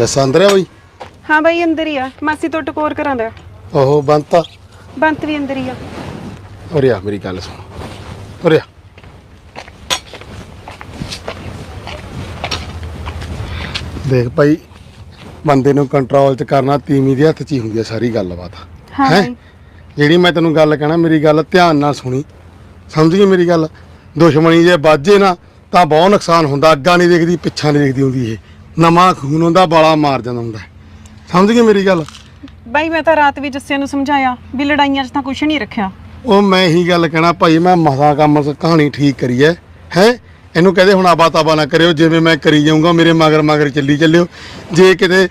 ਜੱਸਾ ਅੰਦਰ ਆ ਬਈ? ਹਾਂ ਬਾਈ ਅੰਦਰ ਹੀ ਆ। ਮਾਸੀ ਤੋਂ ਟਕੋਰ ਕਰਾਂਦਾ ਓਹੋ ਬੰਤਾ ਬੰਤ ਵੀ ਅੰਦਰ ਹੀ ਆ। ਉਰੇ ਆ ਮੇਰੀ ਗੱਲ ਸੁਣ। ਉਰੇ ਆ। ਦੇਖ ਭਾਈ ਬੰਦੇ ਨੂੰ ਕੰਟਰੋਲ ਚ ਕਰਨਾ ਤੀਵੀਂ ਦੇ ਹੱਥ 'ਚ ਹੀ ਹੁੰਦੀ ਆ ਸਾਰੀ ਗੱਲਬਾਤ। ਹਾਂ ਹੈਂ? ਬਾਈ। ਜਿਹੜੀ ਮੈਂ ਤੈਨੂੰ ਗੱਲ ਕਹਿਣਾ ਮੇਰੀ ਗੱਲ ਧਿਆਨ ਨਾਲ ਸੁਣੀ। ਸਮਝ ਗਈ ਮੇਰੀ ਗੱਲ? ਦੁਸ਼ਮਣੀ ਜੇ ਬਾਜੇ ਨਾ ਤਾਂ ਬਹੁਤ ਨੁਕਸਾਨ ਹੁੰਦਾ। ਅੱਗਾ ਨਹੀਂ ਦੇਖਦੀ ਪਿੱਛਾ ਨਹੀਂ ਦੇਖਦੀ ਹੁੰਦੀ ਇਹ। ਨਵਾਂ ਖੂਨ ਹੁੰਦਾ ਬਾਲਾ ਮਾਰ ਜਾਂਦਾ ਹੁੰਦਾ। ਸਮਝ ਗਈ ਮੇਰੀ ਗੱਲ? ਬਾਈ ਮੈਂ ਤਾਂ ਰਾਤ ਵੀ ਜੱਸਿਆਂ ਨੂੰ ਸਮਝਾਇਆ ਵੀ ਲੜਾਈਆਂ 'ਚ ਤਾਂ ਕੁਝ ਨਹੀਂ ਰੱਖਿਆ। ਉਹ ਮੈਂ ਇਹੀ ਗੱਲ ਕਹਿਣਾ ਭਾਈ ਮੈਂ ਮਸਾ ਕੰਮ ਕਹਾਣੀ ਠੀਕ ਕਰੀ ਐ ਹੈ? ਇਹਨੂੰ ਕਹਦੇ ਹੁਣ ਆਬਾ ਤਾਬਾ ਨਾ ਕਰਿਓ ਜਿਵੇਂ ਮੈਂ ਕਰੀ ਜਾਊਂਗਾ ਮੇਰੇ ਮਗਰ ਮਗਰ ਚੱਲੀ ਚੱਲਿਓ। ਜੇ ਕਿਤੇ